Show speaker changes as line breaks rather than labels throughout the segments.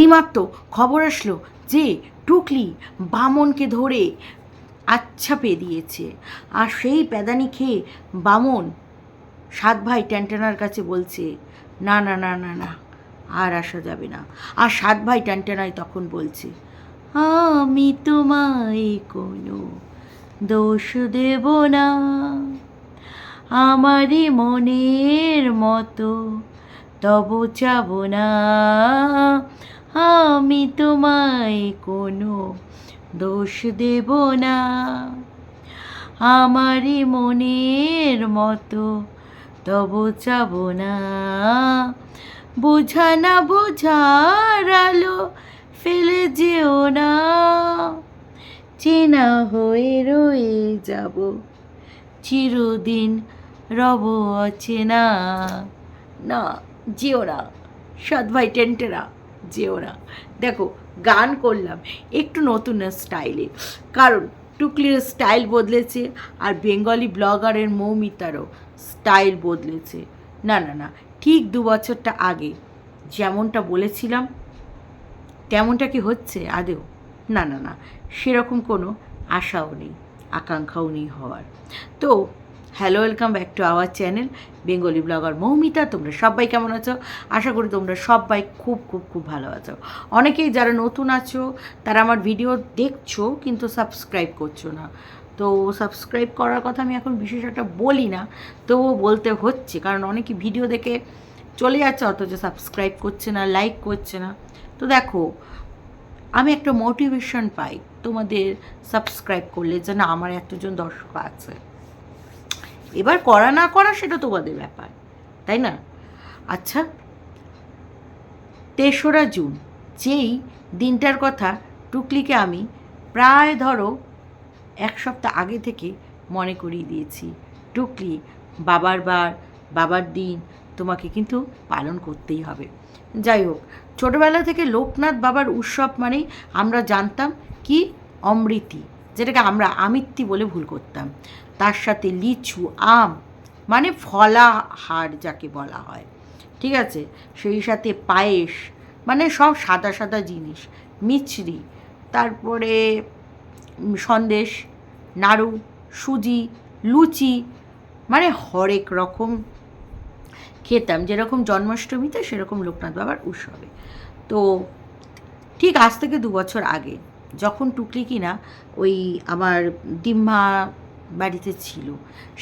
এইমাত্র খবর আসলো যে টুকলি বামনকে ধরে আচ্ছা পেয়ে দিয়েছে। আর সেই প্যাদানি খেয়ে বামন সাত ভাই ট্যান্টানার কাছে বলছে, না না না না না, আর আসা যাবে না। আর সাত ভাই ট্যান্টানাই তখন বলছে, আমি তোমায় কোনো দোষ দেব না। আমারই মনের মতো তব চাব না। আমি তোমায় কোনো দোষ দেব না। আমারই মনের মতো তব চাব না। বোঝা না বোঝার আলো ফেলে যেও না। চেনা হয়ে রয়ে যাব, চিরদিন রব অচেনা না, যেও না, সৎ ভাই টেন্টেরা। যেও না। দেখো, গান করলাম একটু নতুন স্টাইলে। কারণ টুকলির স্টাইল বদলেছে আর বেঙ্গলি ব্লগারের মৌমিতারও স্টাইল বদলেছে। না না না, ঠিক দু বছরটা আগে যেমনটা বলেছিলাম, তেমনটা কি হচ্ছে আদেও? না না না, সেরকম কোনো আশাও নেই, আকাঙ্ক্ষাও নেই হওয়ার। তো hello welcome back to our channel Bengali blogger Moumita তোমরা সবাই কেমন আছো? আশা করি তোমরা সবাই খুব খুব খুব ভালো আছো। অনেকেই যারা নতুন আছো, তারা আমার ভিডিও দেখছ, কিন্তু সাবস্ক্রাইব করছ না। তো সাবস্ক্রাইব করার কথা আমি এখন বিশেষ একটা বলি না, তবুও বলতে হচ্ছে, কারণ অনেকে ভিডিও দেখে চলে যাচ্ছে, অথচ সাবস্ক্রাইব করছে না লাইক করছে না। তো দেখো, আমি একটা মোটিভেশন পাই তোমাদের সাবস্ক্রাইব করলে যে না, আমার এতজন দর্শক আছে। এবার করা না করা সেটা তোমাদের ব্যাপার, তাই না? আচ্ছা তেসরা জুন, যেই দিনটার কথা টুকলিকে আমি প্রায় ধরো এক সপ্তাহ আগে থেকে মনে করিয়ে দিয়েছি। টুকলি, বাবার বার, বাবার দিন তোমাকে কিন্তু পালন করতেই হবে। যাই হোক, ছোটোবেলা থেকে লোকনাথ বাবার উৎসব মানেই আমরা জানতাম কি অমৃতি, যেটাকে আমরা আমিত্তি বলে ভুল করতাম। তার সাথে লিচু, আম মানে ফলাহার যাকে বলা হয়। ঠিক আছে? সেই সাথে পায়েস মানে সব সাদা সাদা জিনিস। মিছরি, তারপরে সন্দেশ, নাড়ু, সুজি, লুচি মানে হরেক রকম খেতাম। যেরকম জন্মাষ্টমীতে সেরকম লোকনাথ বাবার উৎসবে। তো ঠিক আজ থেকে দু বছর আগে, যখন টুকলি কিনা ওই আমার ডিম্মা বাড়িতে ছিল।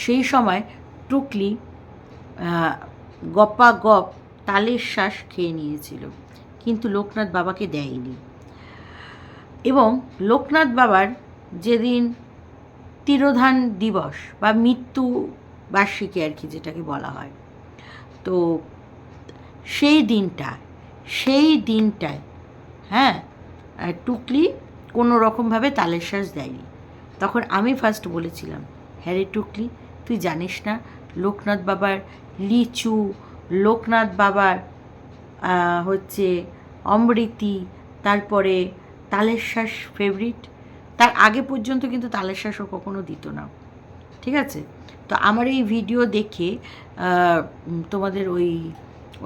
সেই সময় টুকলি গপা গপ তালের শ্বাস খেয়ে নিয়েছিল। কিন্তু লোকনাথ বাবাকে দেয়নি। এবং লোকনাথ বাবার যেদিন তিরোধান দিবস বা মৃত্যু বার্ষিকী আর কি যেটাকে বলা হয়, তো সেই দিনটা, সেই দিনটায় হ্যাঁ টুকলি কোনো রকমভাবে তালের শ্বাস দেয়নি। তখন আমি ফার্স্ট বলেছিলাম হ্যাঁ রে টুকলি, তুই জানিস না, লোকনাথ বাবার লিচু, লোকনাথ বাবার হচ্ছে অমৃতি, তারপরে তালের শ্বাস ফেভারিট তার আগে পর্যন্ত কিন্তু তালের শ্বাসও কখনো দিত না। ঠিক আছে? তো আমার এই ভিডিও দেখে তোমাদের ওই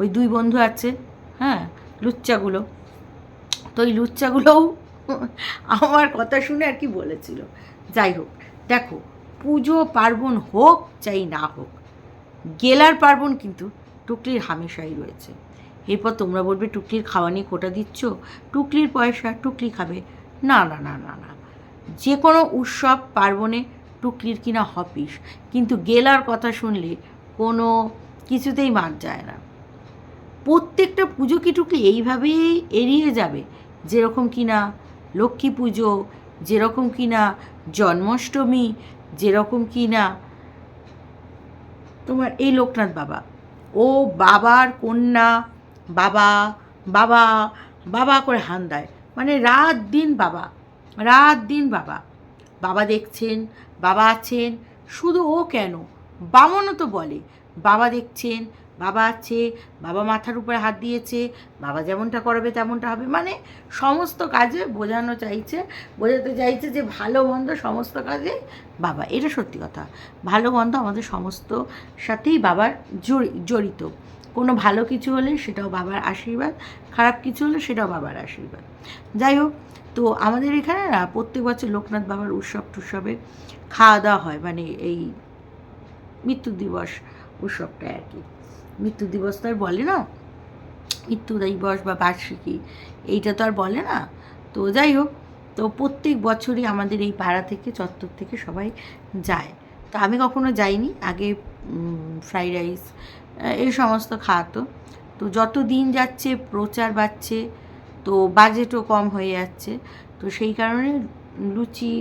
ওই দুই বন্ধু আছে হ্যাঁ লুচ্চাগুলো। তো ওই লুচ্চাগুলোও আমার কথা শুনে আর কি বলেছিল? যাই হোক, দেখো, পুজো পার্বণ হোক চাই না হোক, গেলার পার্বণ কিন্তু টুকলির হামেশাই রয়েছে। এরপর তোমরা বলবে, টুকলির খাওয়া নিয়ে খোটা দিচ্ছ? টুকলির পয়সা, টুকলি খাবে? না না না না না। যে কোনো উৎসব পার্বণে টুকলির কিনা হপিস, কিন্তু গেলার কথা শুনলে কোনো কিছুতেই মার যায় না। প্রত্যেকটা পুজো কি টুকলি এইভাবেই এড়িয়ে যাবে, যেরকম কিনা লক্ষ্মী পুজো যেরকম কিনা জন্মাষ্টমী, যেরকম কিনা তোমার এই লোকনাথ বাবা। ও বাবার কন্যা, বাবা বাবা বাবা করে হান দেয়। মানে রাত দিন বাবা, রাত দিন বাবা। বাবা দেখছেন, বাবা আছেন, শুধু ও কেন? বামনও তো বলে, বাবা দেখছেন বাবা আছে, বাবা মাথার উপরে হাত দিয়েছে, বাবা যেমনটা করবে তেমনটা হবে। মানে সমস্ত কাজে বোঝানো চাইছে, বোঝাতে চাইছে যে ভালো, মন্দ সমস্ত কাজে বাবা। এটা সত্যি কথা। ভালো, মন্দ আমাদের সমস্ত সাথেই বাবার জড়িত। কোনো ভালো কিছু হলে সেটাও বাবার আশীর্বাদ, খারাপ কিছু হলে সেটাও বাবার আশীর্বাদ। যাই হোক, তো আমাদের এখানে না প্রত্যেক বছর লোকনাথ বাবার উৎসব টুৎসবে খাওয়া দাওয়া হয় মানে এই মৃত্যু দিবস উৎসবটা আর কি। মৃত্যু দিবস তো আর বলে না। মৃত্যু দিবস বা বার্ষিকী, এইটা তো আর বলে না। তো যাই হোক, তো প্রত্যেক বছরই আমাদের এই পাড়া থেকে, চত্বর থেকে সবাই যায়। তো আমি কখনো যাইনি, আগে ফ্রাইড রাইস এই সমস্ত খাওয়াতো। তো যত দিন যাচ্ছে, প্রচার বাড়ছে, তো বাজেটও কম হয়ে যাচ্ছে। তো সেই কারণে লুচি,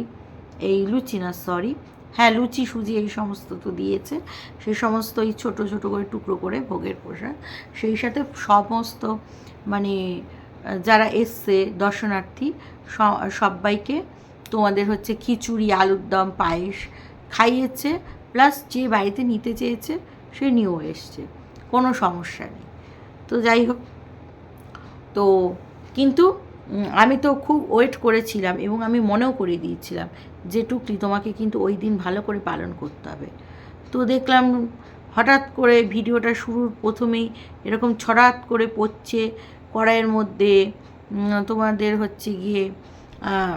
এই লুচি না সরি হ্যাঁ লুচি, সুজি এই সমস্ত তো দিয়েছে। সেই সমস্ত এই ছোটো ছোটো করে টুকরো করে ভোগের প্রসাদ। সেই সাথে সমস্ত মানে যারা এসছে দর্শনার্থী সবাইকে তোমাদের হচ্ছে খিচুড়ি, আলুর দম, পায়েস খাইয়েছে। প্লাস যে বাড়িতে নিতে চেয়েছে, সে নিয়েও এসছে। কোনো সমস্যা নেই। তো যাই হোক। তো কিন্তু আমি তো খুব ওয়েট করেছিলাম এবং আমি মনেও করে দিয়েছিলাম যে টুকলি তোমাকে কিন্তু ওই দিন ভালো করে পালন করতে হবে। তো দেখলাম হঠাৎ করে ভিডিওটা শুরুর প্রথমেই এরকম ছড়াত করে পড়ছে কড়াইয়ের মধ্যে তোমাদের হচ্ছে গিয়ে আহ,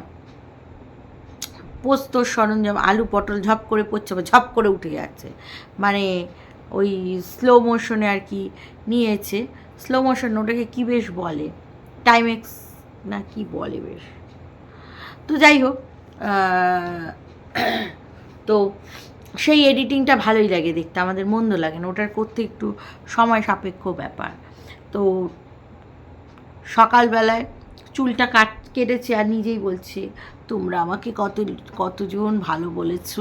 পোস্তর সরঞ্জাম আলু পটল ঝপ করে পড়ছে বা ঝপ করে উঠে যাচ্ছে। মানে ওই স্লো মোশনে আর কি নিয়েছে। স্লো মোশন ওটাকে কী বেশ বলে? টাইমেক্স না কি বলে বেশ। তো যাই হোক তো সেই এডিটিংটা ভালোই লাগে দেখতে, আমাদের মন্দ লাগে না, ওটার করতে একটু সময় সাপেক্ষ ব্যাপার। তো সকালবেলায় চুলটা কাট, কেটেছে আর নিজেই বলছে, তোমরা আমাকে কত, কতজন ভালো বলেছ,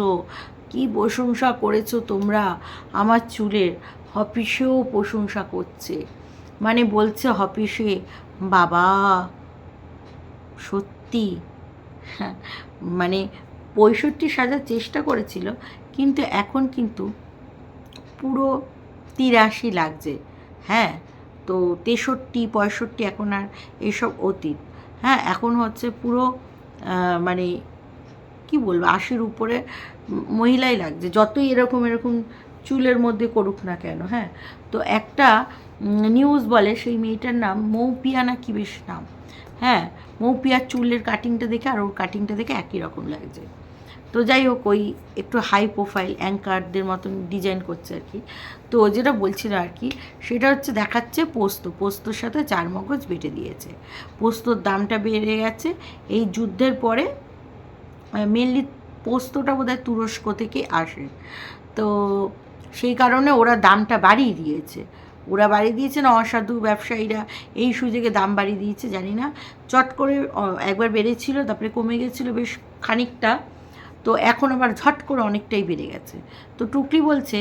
কি প্রশংসা করেছ তোমরা, আমার চুলের অফিসেও প্রশংসা করছে। মানে বলছে অফিসে বাবা সত্যি। মানে পঁয়ষট্টি সাজার চেষ্টা করেছিল, কিন্তু এখন কিন্তু পুরো তিরাশি লাগছে। হ্যাঁ তো তেষট্টি, পঁয়ষট্টি এখন আর এসব অতীত। হ্যাঁ এখন হচ্ছে পুরো মানে কি বলব, আশির উপরে মহিলাই লাগছে। যতই এরকম এরকম চুলের মধ্যে করুক না কেন হ্যাঁ। তো একটা নিউজ বলে সেই মেয়েটার নাম মৌপিয়া না কি বেশ নাম? হ্যাঁ মৌপিয়ার চুলের কাটিংটা দেখে আর ওর কাটিংটা দেখে একই রকম লাগছে। তো যাই হোক, ওই একটু হাই প্রোফাইল অ্যাঙ্কারদের মতন ডিজাইন করছে আর কি। তো যেটা বলছিল আর কি, সেটা হচ্ছে দেখাচ্ছে পোস্ত। পোস্তর সাথে চার মগজ বেটে দিয়েছে। পোস্তর দামটা বেড়ে গেছে। এই যুদ্ধের পরে মেনলি পোস্তটা বোধহয় তুরস্ক থেকে আসে। তো সেই কারণে ওরা দামটা বাড়িয়ে দিয়েছে। ওরা বাড়িয়ে দিয়েছে না, অসাধু ব্যবসায়ীরা এই সুযোগে দাম বাড়িয়ে দিয়েছে, জানি না। চট করে একবার বেড়েছিল, তারপরে কমে গেছিল বেশ খানিকটা। তো এখন আবার ঝট করে অনেকটাই বেড়ে গেছে। তো টুকলি বলছে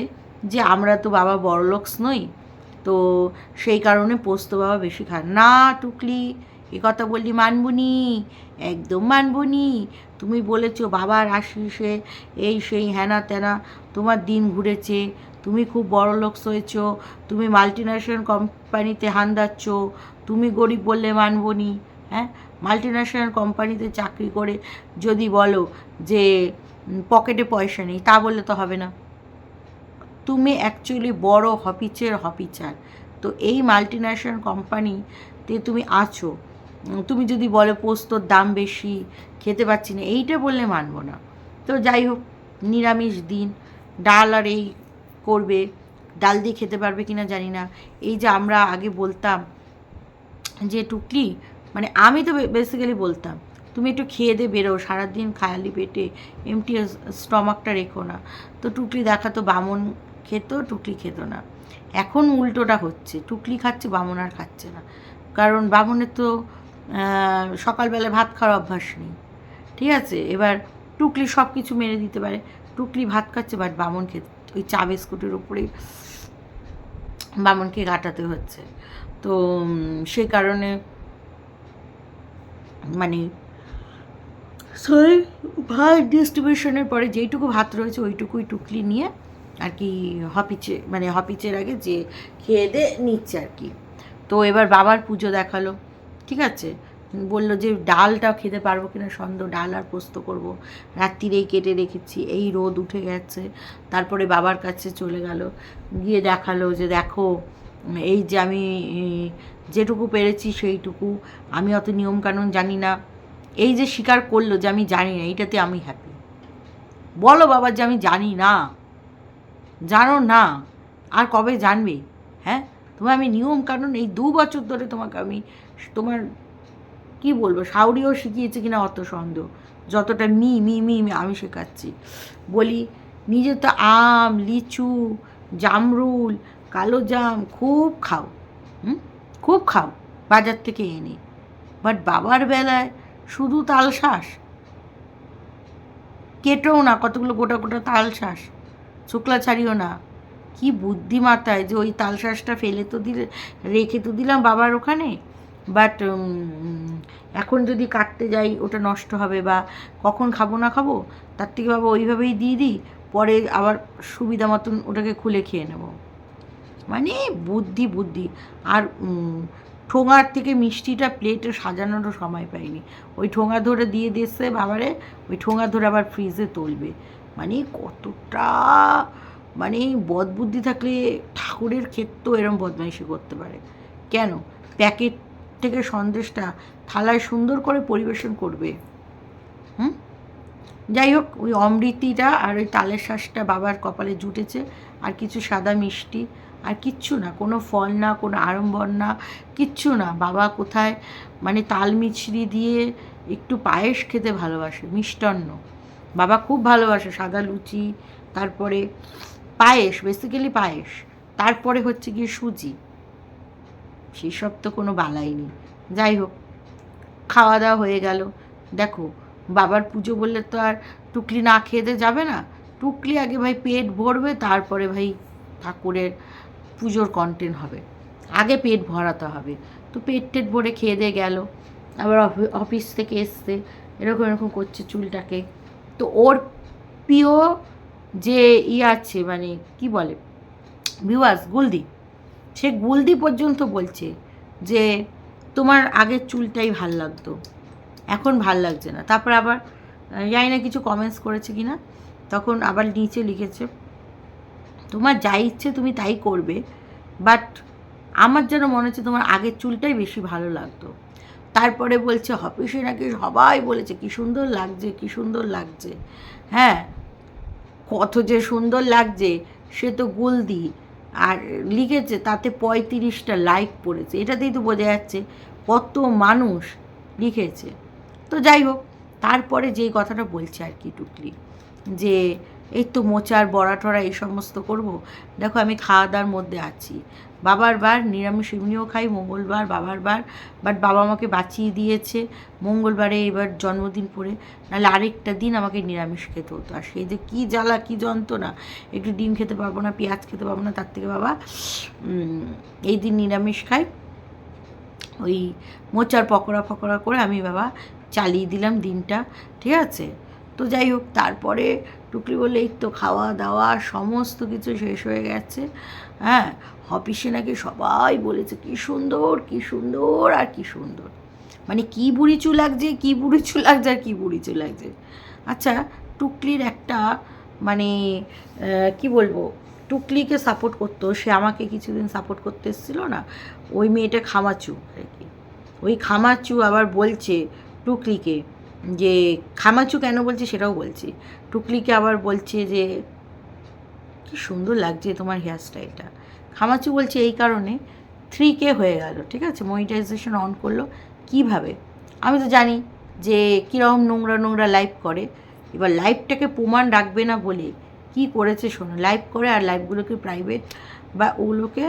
যে, আমরা তো বাবা বড়লোকস নই, তো সেই কারণে পোস্ত বাবা বেশি খান না টুকলি, এ কথা বললি মানবুনি, একদম মানবুনি। তুমি বলেছ বাবার আশিসে এই সেই হ্যানা ত্যানা তোমার দিন ঘুরেছে তুমি খুব বড় লোক হয়েছো, তুমি মাল্টি ন্যাশনাল কোম্পানিতে হান দাচ্ছ, তুমি গরিব বললে মানবনি হ্যাঁ? মাল্টি ন্যাশনাল কোম্পানিতে চাকরি করে যদি বলো যে পকেটে পয়সা নেই, তা বললে তো হবে না। তুমি অ্যাকচুয়ালি বড় হপিচের হপিচার তো এই মাল্টি ন্যাশনাল কোম্পানিতে তুমি আছো। তুমি যদি বলো পোস্তর দাম বেশি, খেতে পাচ্ছি না, এইটা বললে মানবো না। তো যাই হোক, নিরামিষ দিন। ডাল আর এই করবে, ডাল দিয়ে খেতে পারবে কিনা জানি না। এই যে আমরা আগে বলতাম যে, টুকলি মানে আমি তো বেসিক্যালি বলতাম, তুমি একটু খেয়ে দে বেরো সারাদিন খায়ালি পেটে এমটি স্টমাকটা রেখো না। তো টুকলি দেখাতো বামন খেত, টুকলি খেত না। এখন উল্টোটা হচ্ছে, টুকলি খাচ্ছে, বামন আর খাচ্ছে না। কারণ বামনের তো সকালবেলা ভাত খাওয়ার অভ্যাস নেই। ঠিক আছে? এবার টুকলি সব কিছু মেরে দিতে পারে। টুকলি ভাত খাচ্ছে বাট বামন খেতে ওই চা বিস্কুটের উপরেই বামনকে কাটাতে হচ্ছে। তো সেই কারণে মানে সরি ভাত ডিস্ট্রিবিউশনের পরে যেইটুকু ভাত রয়েছে ওইটুকুই টুকলি নিয়ে আর কি হপিচে মানে হপিচের আগে যে খেয়ে দে, নিচ্ছে আর কি। তো এবার বাবার পুজো দেখাল, ঠিক আছে? বলল যে ডালটা খেতে পারব কিনা সন্দেহ, ডাল আর পোস্ত করব। রাত্রিরেই কেটে রেখেছি, এই রোদ উঠে গেছে। তারপরে বাবার কাছে চলে গেল, গিয়ে দেখাল যে দেখো, এই যে আমি, যেটুকু পেরেছি সেইটুকু, আমি অত নিয়মকানুন জানি না। এই যে স্বীকার করল যে আমি জানি না, এইটাতে আমি হ্যাপি বলো বাবা যে আমি জানি না, জানো না, আর কবে জানবে? হ্যাঁ? তোমার আমি নিয়ম কানুন এই দু বছর ধরে তোমাকে আমি, তোমার কি বলব? সাউরিও শিখিয়েছে কিনা অত সন্দেহ। যতটা মি মি মি মি আমি শেখাচ্ছি। বলি, নিজে তো আম, লিচু, জামরুল, কালো জাম খুব খাও। হুম? খুব খাও, বাজার থেকে এনে। বাট বাবার বেলায় শুধু তাল শ্বাস কেটেও না, কতগুলো গোটা গোটা তাল শ্বাস শুক্লা ছাড়িও না। কি বুদ্ধিমাতায় যে ওই তাল শ্বাসটা ফেলে তো দিলে, রেখে তো দিলাম বাবার ওখানে। বাট এখন যদি কাটতে যাই, ওটা নষ্ট হবে বা কখন খাব না খাব, তার থেকে বাবা ওইভাবেই দিয়ে দিই, পরে আবার সুবিধা মতন ওটাকে খুলে খেয়ে নেব। মানে বুদ্ধি বুদ্ধি। আর ঠোঙার থেকে মিষ্টিটা প্লেটে সাজানোরও সময় পাইনি। ওই ঠোঙা ধরে দিয়ে দিচ্ছে বাবারে, ওই ঠোঙা ধরে আবার ফ্রিজে তুলবে। মানে কতটা মানে বদবুদ্ধি থাকলে ঠাকুরের ক্ষেত্রেও এরম বদমাইশি করতে পারে। কেন? প্যাকেট থেকে সন্দেশটা থালায় সুন্দর করে পরিবেশন করবে। হুম? যাই হোক, ওই অমৃতিটা আর ওই তালের শ্বাসটা বাবার কপালে জুটেছে। আর কিছু সাদা মিষ্টি, আর কিচ্ছু না, কোনো ফল না, কোনো আড়ম্বর না, কিচ্ছু না। বাবা কোথায়? মানে তাল মিছরি দিয়ে একটু পায়েস খেতে ভালোবাসে, মিষ্টান্ন। বাবা খুব ভালোবাসে সাদা লুচি, তারপরে পায়েস বেসিক্যালি পায়েস। তারপরে হচ্ছে গিয়ে সুজি। সেসব তো কোনো বালাই নেই। যাই হোক, খাওয়া দাওয়া হয়ে গেল। দেখো, বাবার পুজো বললে তো আর টুকলি না খেতে যাবে না। টুকলি আগে ভাই পেট ভরবে, তারপরে ভাই ঠাকুরের পুজোর কন্টেন্ট হবে। আগে পেট ভরাতে হবে। তো পেট টেট ভরে খেয়ে দিয়ে গেল। আবার অফি- অফিস থেকে এসছে, এরকম এরকম করছে চুলটাকে। তো ওর প্রিয় যে ই আছে মানে কি বলে ভিউয়ার্স গুলদি সে গুলদি পর্যন্ত বলছে যে তোমার আগের চুলটাই ভালো লাগতো। এখন ভালো লাগছে না। তারপর আবার জানি না কিছু কমেন্টস করেছে কি না তখন আবার নিচে লিখেছে, তোমার যা ইচ্ছে তুমি তাই করবে বাট আমার যেন মনে হচ্ছে তোমার আগের চুলটাই বেশি ভালো লাগতো। তারপরে বলছে, অফিসে নাকি সবাই বলেছে, কি সুন্দর লাগছে, কি সুন্দর লাগছে। হ্যাঁ কত যে সুন্দর লাগছে, সে তো গুলদি। আর লিখেছে তাতে পঁয়ত্রিশটা লাইক পড়েছে। এটাতেই তো বোঝা যাচ্ছে কত মানুষ লিখেছে। তো যাই হোক, তারপরে যেই কথাটা বলছে আর কি টুকলি, যে এই তো মোচার বড়া টড়া এই সমস্ত করব, দেখো আমি খাওয়া দাওয়ার মধ্যে আছি। বাবার বার, নিরামিষ এমনিও খাই মঙ্গলবার বাবার বার বাট বাবা আমাকে বাঁচিয়ে দিয়েছে। মঙ্গলবারে এবার জন্মদিন পড়ে নাহলে আরেকটা দিন আমাকে নিরামিষ খেতে হতো। আর সেই যে কী জ্বালা, কী যন্ত্রণা, একটু ডিম খেতে পারব না, পেঁয়াজ খেতে পারব না, তার থেকে বাবা এই দিন নিরামিষ খাই। ওই মোচার পকোড়া ফকোড়া করে আমি বাবা চালিয়ে দিলাম দিনটা, ঠিক আছে? তো যাই হোক, তারপরে টুকলি বললে, এই তো খাওয়া দাওয়া সমস্ত কিছু শেষ হয়ে গেছে হ্যাঁ? অফিসে নাকি সবাই বলেছে, কি সুন্দর কি সুন্দর আর কি সুন্দর। মানে কি বুড়ি চু লাগছে কি বুড়ি চু লাগছে আর কি বুড়ি চু লাগছে আচ্ছা টুকলির একটা মানে কি বলব, টুকলিকে সাপোর্ট করতো, সে আমাকে কিছুদিন সাপোর্ট করতে এসেছিল না, ওই মেয়েটা খামাচু আর কি। ওই খামাচু আবার বলছে টুকলিকে যে, খামাচু কেন বলছে সেটাও বলছি। টুকলিকে আবার বলছে যে, কি সুন্দর লাগছে তোমার হেয়ার স্টাইলটা খামাচু বলছে এই কারণে থ্রি কে হয়ে গেল, ঠিক আছে? মনিটাইজেশন অন করল। কীভাবে? আমি তো জানি যে কীরকম নোংরা নোংরা লাইভ করে। এবার লাইভটাকে প্রমাণ রাখবে না বলে কি করেছে শোনো লাইভ করে আর লাইভগুলোকে প্রাইভেট বা ওগুলোকে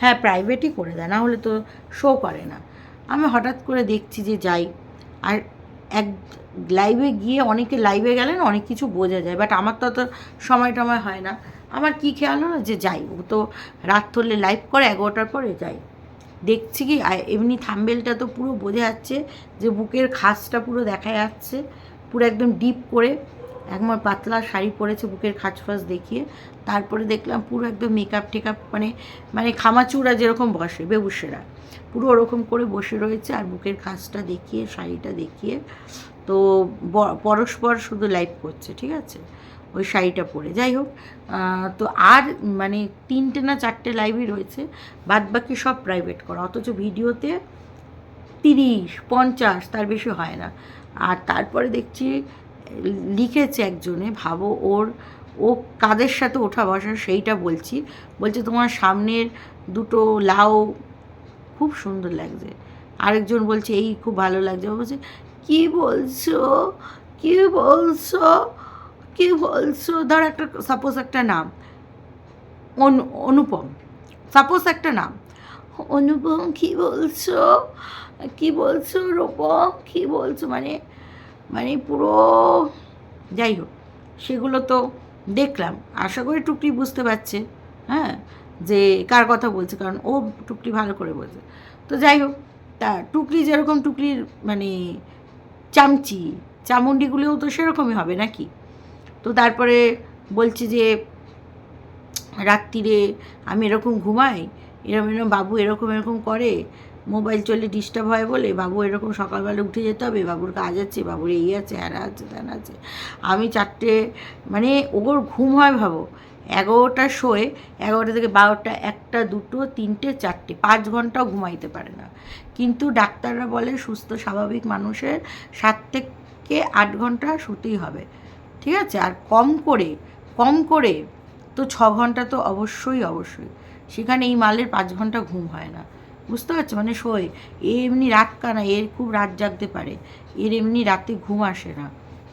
হ্যাঁ প্রাইভেটই করে দেয় না হলে তো শো করে না। আমি হঠাৎ করে দেখছি যে যাই, আর এক লাইভে গিয়ে অনেকে লাইভে গেলেন, অনেক কিছু বোঝা যায় বাট আমার তো অত সময় টময় হয় না। আমার কি খেয়াল হলো? যে যাই, ও তো রাত ধরলে লাইভ করে, এগারোটার পরে যাই। দেখছি কি এমনি থাম্বেলটা তো পুরো বোঝা যাচ্ছে যে বুকের খাসটা পুরো দেখা যাচ্ছে, পুরো একদম ডিপ করে। একবার পাতলা শাড়ি পরেছে বুকের খাঁজ ফাঁস দেখিয়ে। তারপরে দেখলাম পুরো একদম মেকআপ টেকআপ মানে মানে খামাচুরা যেরকম বসে, বেবুসেরা। পুরো ওরকম করে বসে রয়েছে আর বুকের খাঁজটা দেখিয়ে, শাড়িটা দেখিয়ে। তো পরস্পর শুধু লাইভ করছে, ঠিক আছে? ওই শাড়িটা পরে। যাই হোক তো আর মানে তিনটে না চারটে লাইভই রয়েছে বাদ বাকি সব প্রাইভেট করা। অথচ ভিডিওতে তিরিশ, পঞ্চাশ, তার বেশি হয় না। আর তারপরে দেখছি, লিখেছে একজনে, ভাবো ওর, ও কাদের সাথে ওঠা বসা সেইটা বলছি। বলছে, তোমার সামনের দুটো লাউ খুব সুন্দর লাগছে। আরেকজন বলছে, এই খুব ভালো লাগছে। বলছে, কী বলছো? কী বলছো? কী বলছো? ধর একটা সাপোজ একটা নাম। অনু, অনুপম। সাপোজ একটা নাম। অনুপম, কী বলছো? কী বলছো, রূপম? কী বলছো? মানে মানে পুরো, যাই হোক, সেগুলো তো দেখলাম। আশা করি টুকরি বুঝতে পারছে হ্যাঁ? যে কার কথা বলছে, কারণ ও টুকরি ভালো করে বলছে। তো যাই হোক, তা টুকরি যেরকম টুকরির মানে চামচি, চামুন্ডিগুলোও তো সেরকমই হবে, নাকি? তো তারপরে বলছে যে রাত্রিরে আমি এরকম ঘুমাই এরকম এরকম বাবু এরকম এরকম করে, মোবাইল চলে ডিস্টার্ব হয় বলে বাবু এরকম সকালবেলা উঠে যেতে হবে, বাবুর কাজ আছে, বাবুর এই আছে হ্যানা আছে ত্যানা আছে। আমি চারটে মানে ওর ঘুম হয় ভাবো, এগারোটা শোয়ে, এগারোটা থেকে বারোটা, একটা, দুটো, তিনটে, চারটে, পাঁচ ঘন্টাও ঘুমাইতে পারে না। কিন্তু ডাক্তাররা বলে সুস্থ, স্বাভাবিক মানুষের সাত থেকে আট ঘণ্টা শুতেই হবে। ঠিক আছে? আর কম করে কম করে তো ছ ঘণ্টা তো অবশ্যই অবশ্যই। সেখানে এই মালের পাঁচ ঘণ্টা ঘুম হয় না। বুঝতে পারছ? মানে শোয়, এ এমনি রাত কানা, এর খুব রাত জাগতে পারে। এর এমনি রাতে ঘুম আসে না।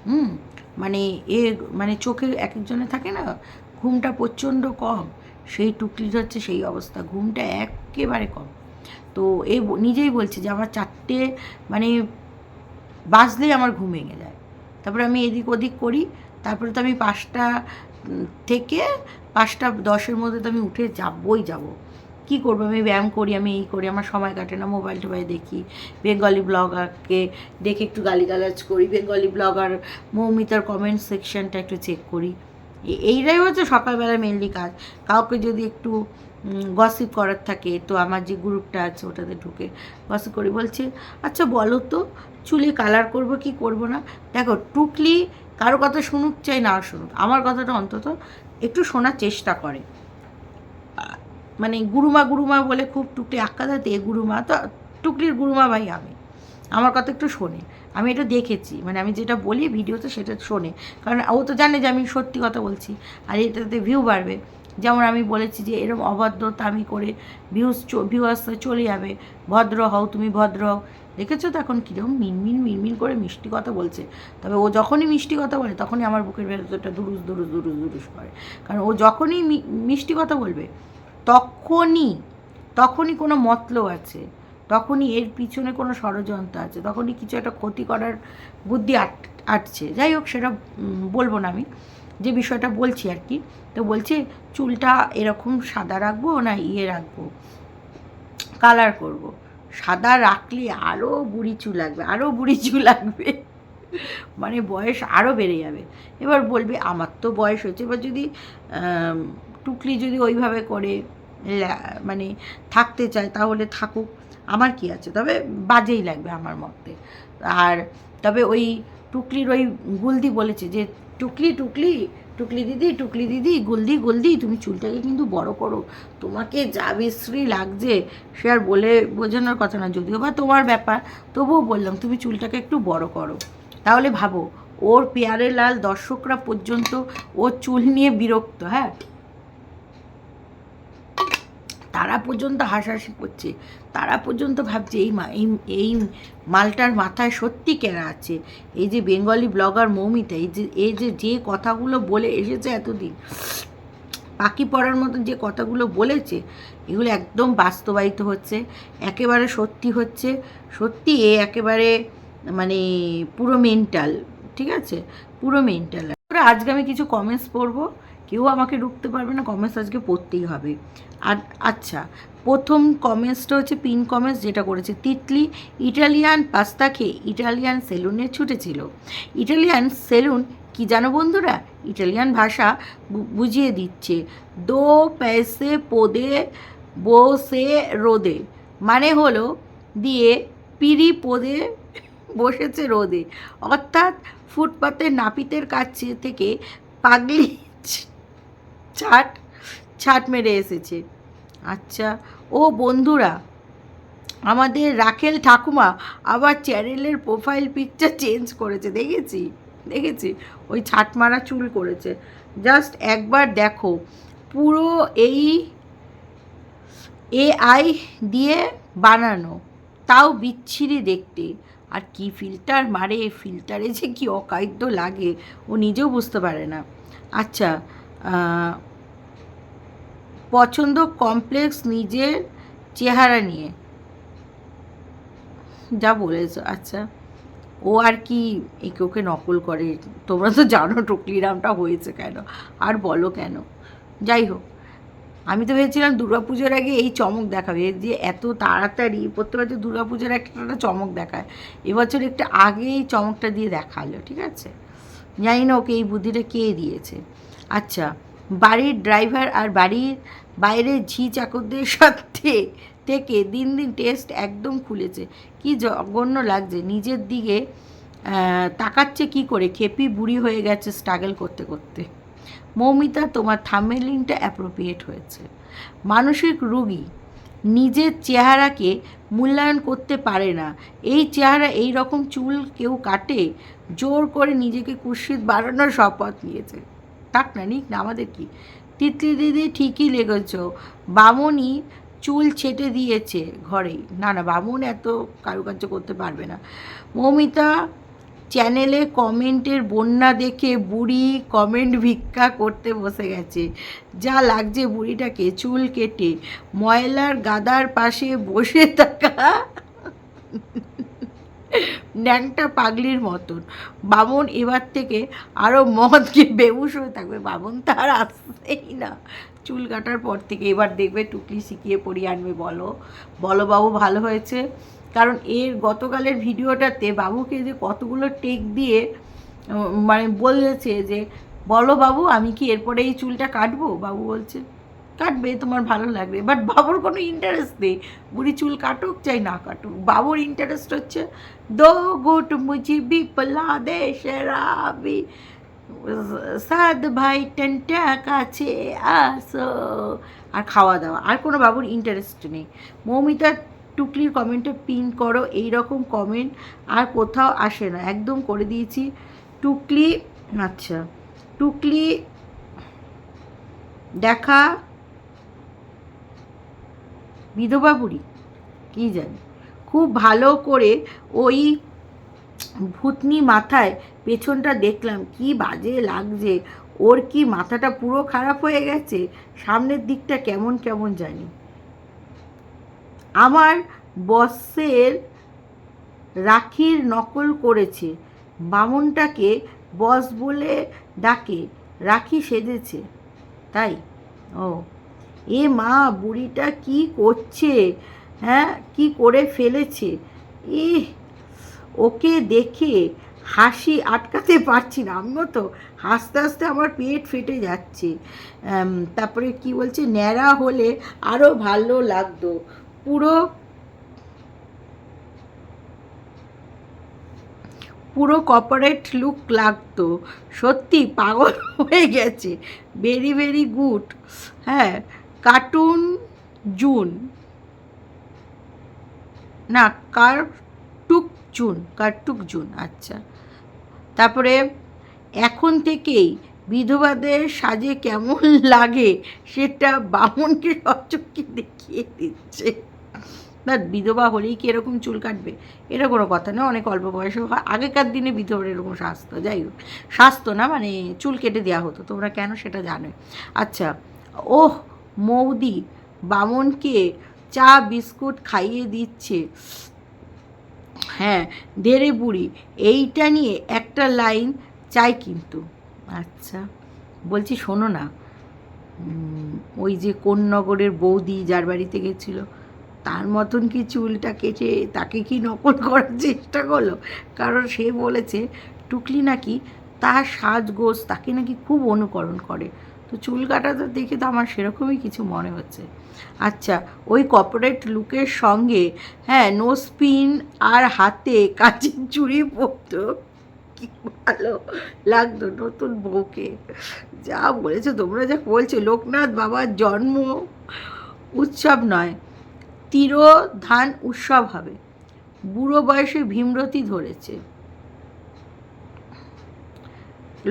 হুম? মানে এ মানে চোখে এক একজনে থাকে না, ঘুমটা প্রচণ্ড কম। সেই টুকলির হচ্ছে সেই অবস্থা। ঘুমটা একেবারে কম। তো এ নিজেই বলছে যে আমার চারটে মানে বাজলেই আমার ঘুম ভেঙে যায়। তারপরে আমি এদিক ওদিক করি। তারপরে তো আমি পাঁচটা থেকে পাঁচটা দশের মধ্যে তো আমি উঠে যাবই যাব। কি করব? আমি ব্যায়াম করি, আমি এই করি, আমার সময় কাটে না মোবাইল টোবাইল দেখি। বেঙ্গলি ব্লগারকে দেখে একটু গালিগালাজ করি বেঙ্গলি ব্লগার মৌমিতার কমেন্ট সেকশনটা একটু চেক করি। এইটাই হচ্ছে সকালবেলা মেনলি কাজ। কাউকে যদি একটু গসিপ করার থাকে, তো আমার যে গ্রুপটা আছে ওটাতে ঢুকে গসিপ করি, বলছে আচ্ছা বলো তো, চুলে কালার করব কি করব না? দেখো, টুকলি কারও কথা শুনুক চাই না শুনুক, আমার কথাটা অন্তত একটু শোনার চেষ্টা করে। মানে গুরুমা গুরুমা বলে খুব টুকলি আক্কা দেয় এ গুরুমা, তো টুকলির গুরুমা ভাই আমি, আমার কথা একটু শোনে। আমি এটা দেখেছি মানে আমি যেটা বলি ভিডিওতে সেটা শোনে, কারণ ও তো জানে যে আমি সত্যি কথা বলছি, আর এটাতে ভিউ বাড়বে। যেমন আমি বলেছি যে এরকম অভদ্রতা আমি করে ভিউজ ভিউ আসতে চলে যাবে। ভদ্র হও, তুমি ভদ্র হও। দেখেছ তো এখন কীরকম মিনমিন মিনমিন করে মিষ্টি কথা বলছে। তবে ও যখনই মিষ্টি কথা বলে, তখনই আমার বুকের ভেতরটা দুরুস দুরুস দুরুস দুরুস করে। কারণ ও যখনই মিষ্টি কথা বলবে, তখনই তখনই কোনো মতলব আছে। তখনই এর পিছনে কোনো ষড়যন্ত্র আছে। তখনই কিছু একটা ক্ষতি করার বুদ্ধি আট, আটছে। যাই হোক, সেটা বলব না আমি। যে বিষয়টা বলছি আর কি, তো বলছে চুলটা এরকম সাদা রাখব না ইয়ে রাখব কালার করব। সাদা রাখলে আরও বুড়ি চুল লাগবে আরও বুড়ি চুল লাগবে। মানে বয়স আরও বেড়ে যাবে। এবার বলবে, আমার তো বয়স হয়েছে। এবার যদি টুকলি যদি ওইভাবে করে মানে থাকতে চায়, তাহলে থাকুক। আমার কি আছে? তবে বাজেই লাগবে আমার মতে। আর তবে ওই টুকলির ওই গুলদি বলেছে যে টুকলি টুকলি টুকলি দিদি টুকলি দিদি, গুলদি গুলদি, তুমি চুলটাকে কিন্তু বড় করো। তোমাকে যা বিশ্রী লাগছে, সে আর বলে, বোঝানোর কথা না, যদিও বা তোমার ব্যাপার, তবুও বললাম, তুমি চুলটাকে একটু বড় করো। তাহলে ভাবো, ওর পেয়ারে লাল দর্শকরা পর্যন্ত ওর চুল নিয়ে বিরক্ত হ্যাঁ? তারা পর্যন্ত হাসাহাসি করছে। তারা পর্যন্ত ভাবছে এই এই এই মালটার মাথায় সত্যি কেনা আছে। এই যে বেঙ্গলি ব্লগার মৌমিতা, এই যে এই যে যে কথাগুলো বলে এসেছে এতদিন, পাখি পড়ার মতো যে কথাগুলো বলেছে, এগুলো একদম বাস্তবায়িত হচ্ছে, একেবারে সত্যি হচ্ছে, সত্যি এ একেবারে মানে পুরো মেন্টাল ঠিক আছে? পুরো মেন্টাল আজকে আমি কিছু কমেন্টস পড়ব। কেউ আমাকে ঢুকতে পারবে না কমেন্টস আজকে পড়তেই হবে। আর আচ্ছা প্রথম কমেন্টসটা হচ্ছে পিন কমেন্টস যেটা করেছে তিতলি। ইটালিয়ান পাস্তা খেয়ে ইটালিয়ান সেলুনে ছুটেছিল। ইটালিয়ান সেলুন, কি জানো বন্ধুরা? ইটালিয়ান ভাষা বুঝিয়ে দিচ্ছে। দো পেসে পোদে বসে রোদে। মানে হলো দিয়ে পিড়ি পোদে বসেছে রোদে। অর্থাৎ ফুটপাতের নাপিতের কাছে থেকে পাগলি ছাট ছাট মেরে এসেছে। আচ্ছা ও বন্ধুরা, আমাদের রাখেল ঠাকুমা আবার চ্যানেলের প্রোফাইল পিকচার চেঞ্জ করেছে, দেখেছি? দেখেছি? ওই ছাট মারা চুল করেছে। জাস্ট একবার দেখো, পুরো এই এআই দিয়ে বানানো, তাও বিচ্ছিরি দেখতে। আর কি ফিল্টার মারে ফিল্টারে যে কি অকাদ্য লাগে, ও নিজেও বুঝতে পারে না। আচ্ছা পছন্দ কমপ্লেক্স নিজের চেহারা নিয়ে। যা বলেছ আচ্ছা। ও আর কি একে ওকে নকল করে, তোমরা তো জানো টুকলিরামটা হয়েছে কেন, আর বলো কেন। যাই হোক, আমি তো ভেবেছিলাম দুর্গাপুজোর আগে এই চমক দেখাবে যে এত তাড়াতাড়ি প্রত্যেকবার তো দুর্গাপুজোর একটা চমক দেখায়, এবছর একটু আগে এই চমকটা দিয়ে দেখাল, ঠিক আছে? জানি না ওকে এই বুদ্ধিটা কে দিয়েছে। আচ্ছা বাড়ির ড্রাইভার আর বাড়ির বাইরের ঝি চাকরদের সাথে থেকে দিন দিন টেস্ট একদম খুলেছে। কি জঘন্য লাগছে, নিজের দিকে তাকাচ্ছে কি করে? খেপি বুড়ি হয়ে গেছে স্ট্রাগল করতে করতে। মৌমিতা, তোমার থামেলিংটা অ্যাপ্রোপ্রিয়েট হয়েছে। মানসিক রুগী, নিজের চেহারাকে মূল্যায়ন করতে পারে না। এই চেহারা, এই রকম চুল কেউ কাটে, জোর করে নিজেকে কুৎসিত বাড়ানোর শপথ নিয়েছে। থাক না নিক না, আমাদের কি? তিতলি দিদি ঠিকই লেগেছ। বামনই চুল ছেটে দিয়েছে ঘরেই। না না, বামুন এত কারুকার্য করতে পারবে না। মৌমিতা চ্যানেলে কমেন্টের বন্যা দেখে বুড়ি কমেন্ট ভিক্ষা করতে বসে গেছে। যা লাগছে বুড়িটাকে, চুল কেটে। ময়লার গাদার পাশে বসে থাকা। ন্যাংটা পাগলির মতন। বামন এবার থেকে আরও মদকে বেউস হয়ে থাকবে। বামন তার আসছেই না। চুল কাটার পর থেকে এবার দেখবে টুকলি শিখিয়ে পড়িয়ে আনবে, বলো। বলো বাবু, ভালো হয়েছে? কারণ এর গতকালের ভিডিওটাতে বাবুকে যে কতগুলো টেক দিয়ে মানে বলেছে যে, বলো বাবু, আমি কি এরপরে এই চুলটা কাটবো? বাবু বলছে কাটবে, তোমার ভালো লাগবে। বাট বাবুর কোনো ইন্টারেস্ট নেই। বুড়ি চুল কাটুক চাই না কাটুক। বাবুর ইন্টারেস্ট হচ্ছে, দো গুট মুঝি বি পলা দে শরাবি সাদ ভাই টেন্টা কাছে আসো। আর খাওয়া দাওয়া। আর কোনো বাবুর ইন্টারেস্ট নেই। মৌমিতা টুকলির কমেন্টে পিন করো এই রকম কমেন্ট আর কোথাও আসে না। একদম করে দিয়েছি। টুকলি আচ্ছা। টুকলি, দেখা বিধবা বুড়ি, কী জানি। খুব ভালো করে ওই ভূতনি মাথায় পেছনটা দেখলাম, কি বাজে লাগছে। ওর কি মাথাটা পুরো খারাপ হয়ে গেছে? সামনের দিকটা কেমন কেমন জানি। আমার বসের রাখির নকল করেছে, বামনটাকে বস বলে ডাকে, রাখি সেজেছে, তাই? ও। এ মা, বুড়িটা কি করছে? হ্যাঁ কি করে ফেলেছে? ইহ, ওকে দেখে হাসি আটকাতে পারছি না। আমিও তো হাসতে হাসতে আমার পেট ফেটে যাচ্ছে। তারপরে কি বলছে? ন্যাড়া হলে আরও ভালো লাগতো। পুরো পুরো কপারেট লুক লাগতো। সত্যি পাগল হয়ে গেছে। ভেরি ভেরি গুড হ্যাঁ কার্টুন জুন। না, কার্টুক জুন কার্টুক জুন আচ্ছা। তারপরে এখন থেকেই বিধবাদের সাজে কেমন লাগে সেটা বামনকে সচক্ষে দেখিয়ে দিচ্ছে। না, বিধবা হলেই কি এরকম চুল কাটবে? এটা কোনো কথা নয়, অনেক অল্প বয়সে হয়। আগেকার দিনে বিধবার এরকম স্বাস্থ্য যাই হোক। স্বাস্থ্য না মানে চুল কেটে দেওয়া হতো, তোমরা কেন সেটা জানো আচ্ছা ওহ মৌদি বামনকে চা, বিস্কুট খাইয়ে দিচ্ছে। হ্যাঁ ধেরে বুড়ি, এইটা নিয়ে একটা লাইন চাই কিন্তু। আচ্ছা বলছি শোনো না। ওই যে কোন নগরের বৌদি যার বাড়িতে গেছিল, তার মতন কি চুলটা কেটে তাকে কি নকল করার চেষ্টা করল? কারণ সে বলেছে, টুকলি নাকি তার সাজগোজ তাকে নাকি খুব অনুকরণ করে। তো চুল কাটাটা দেখে তো আমার সেরকমই কিছু মনে হচ্ছে। আচ্ছা ওই কর্পোরেট লুকের সঙ্গে হ্যাঁ নো স্পিন আর হাতে কাচের চুড়ি পরতো। কি ভালো লাগতো নতুন বউকে। যা বলেছ, তোমরা যা বলছো, লোকনাথ বাবার জন্ম উৎসব নয়, তিরোধান উৎসব হবে। বুড়ো বয়সে ভীমরতি ধরেছে।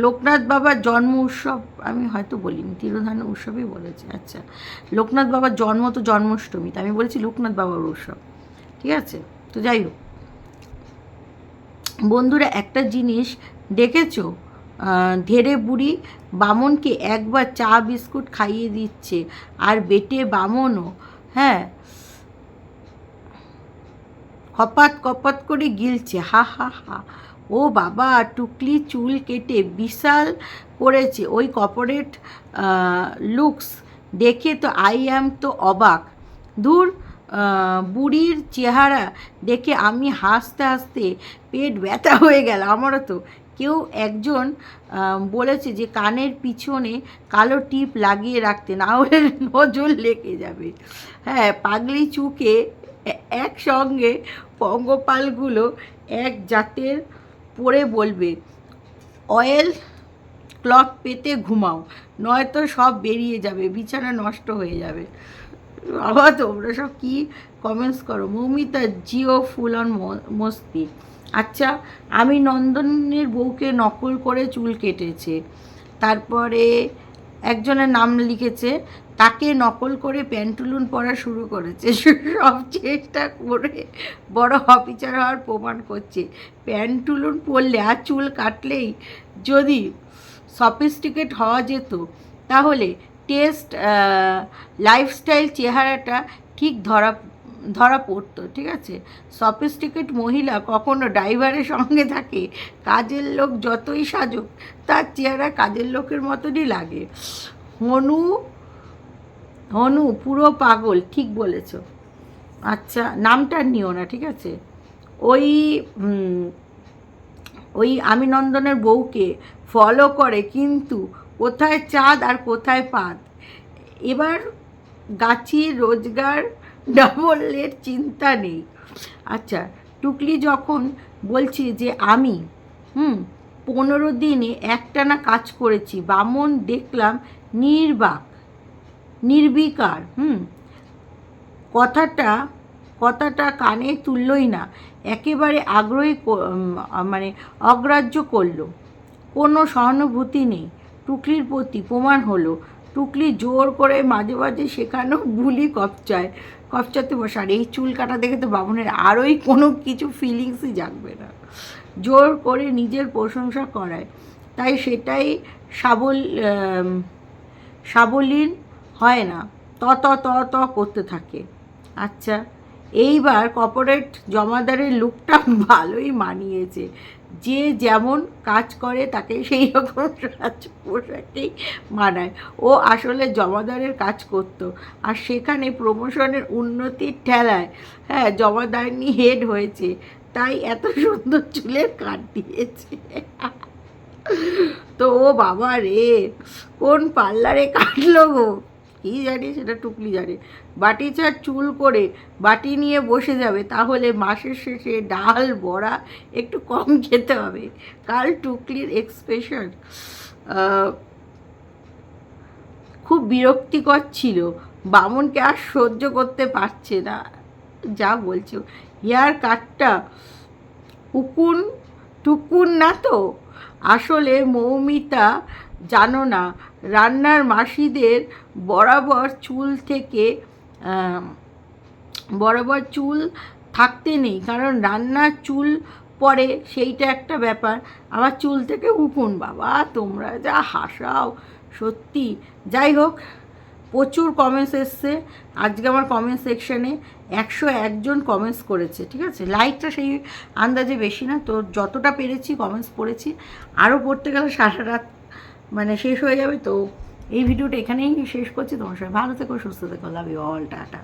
লোকনাথ বাবার জন্ম উৎসব, আমি হয়তো বলিনি, তিরোধান উৎসবই বলেছি আচ্ছা। লোকনাথ বাবার জন্ম তো জন্মাষ্টমী, তা আমি বলেছি লোকনাথ বাবার উৎসব, ঠিক আছে? তো যাই হোক। বন্ধুরা, একটা জিনিস দেখেছ? ধেড়ে বুড়ি বামনকে একবার চা বিস্কুট খাইয়ে দিচ্ছে, আর বেটে বামনও হ্যাঁ? কপাত কপাত করে গিলছে, হা হা হা। ও বাবা, টুকলি চুল কেটে বিশাল করেছে। ওই কর্পোরেট লুকস দেখে তো আই অ্যাম তো অবাক। দূর বুড়ির চেহারা দেখে আমি হাসতে হাসতে পেট ব্যথা হয়ে গেল। আমারও তো কেউ একজন বলেছে যে কানের পিছনে কালো টিপ লাগিয়ে রাখতে, না হলে নজর লেগে যাবে। হ্যাঁ পাগলি চুকে একসঙ্গে পঙ্গপালগুলো এক জাতের পরে বলবে, অয়েল ক্লক পেতে ঘুমাও, নয়তো সব বেরিয়ে যাবে, বিছানা নষ্ট হয়ে যাবে। বাবা, তোমরা সব কী কমেন্টস করো? মৌমিতা, জিও ফুল অন মস্তি। আচ্ছা আমি নন্দনের বউকে নকল করে চুল কেটেছে। তারপরে একজনের নাম লিখেছে, তাকে নকল করে প্যান্টুলুন পরা শুরু করেছে। সব চেষ্টা করে বড় অফিচার হওয়ার প্রমাণ করছে। প্যান্টুলুন পরলে আর চুল কাটলেই যদি সফিস্টিকেট হওয়া যেত, তাহলে টেস্ট লাইফস্টাইল চেহারাটা ঠিক ধরা ধরা পড়তো, ঠিক আছে? সফিস্টিকেট মহিলা কখনো ড্রাইভারের সঙ্গে থাকে, কাজের লোক যতই সাজুক, তার চেহারা কাজের লোকের মতনই লাগে। হনু হনু, পুরো পাগল, ঠিক বলেছ। আচ্ছা নামটা নিও না, ঠিক আছে? ওই ওই আমি নন্দনের বউকে ফলো করে, কিন্তু কোথায় চাঁদ আর কোথায় পাত এবার গাছি রোজগার ডবলের চিন্তা নেই। আচ্ছা টুকলি যখন বলছি যে আমি, হুম, পনেরো দিনে একটানা কাজ করেছি, বামন দেখলাম নির্বাক, নির্বিকার, হুম, কথাটা কথাটা কানে তুললই না, একেবারে আগ্রহী মানে অগ্রাহ্য করল। কোনো সহানুভূতি নেই। টুকলির প্রতি প্রমাণ হলো টুকলি জোর করে মাঝে মাঝে সেখানেও বুলি কপচায়, কপচাতে বসে। আর এই চুল কাটা দেখে তো বামনের আরোই কোনো কিছু ফিলিংসই জাগবে না। জোর করে নিজের প্রশংসা করায়। তাই সেটাই সাবল সাবলীন হয় না। ত ত ত ত করতে থাকে। আচ্ছা এইবার কর্পোরেট জমাদারের লুকটা ভালোই মানিয়েছে। যে যেমন কাজ করে, তাকে সেই রকম সাজ পোশাকেই মানায়। ও আসলে জমাদারের কাজ করত। আর সেখানে প্রমোশনের উন্নতির ঠেলায় হ্যাঁ জমাদারনি হেড হয়েছে। তাই এত সুন্দর চুলের কাট দিয়েছে। তো ও বাবা রে, কোন পার্লারে কাটলো গো? কী জানি সেটা টুকলি জানে। বাটি চার চুল করে বাটি নিয়ে বসে যাবে, তাহলে মাসের শেষে ডাল, বড়া একটু কম খেতে হবে। কাল টুকলির এক্সপ্রেশন খুব বিরক্তিকর ছিল। বামনকে আর সহ্য করতে পারছে না। যা বলছো। হেয়ার কাটটা উকুন টুকুন না তো? আসলে মৌমিতা জানো না, রান্নার মাসিদের বরাবর চুল থেকে বরাবর চুল থাকতে নেই, কারণ রান্নার চুল পরে সেইটা একটা ব্যাপার। আমার চুল থেকে উকুন বাবা, তোমরা যা হাসাও, সত্যি। যাই হোক, প্রচুর কমেন্টস এসছে। আজকে আমার কমেন্ট সেকশানে একশো একজন কমেন্টস করেছে, ঠিক আছে? লাইকটা সেই আন্দাজে বেশি না, তো যতটা পেরেছি কমেন্টস পড়েছি। আরও পড়তে গেলে সারা রাত মানে শেষ হয়ে যাবে তো এই ভিডিওটা এখানেই শেষ করছি। তোমার সবাই ভালো থেকো, সুস্থ থেকো লাভ ইউ অল টাটা।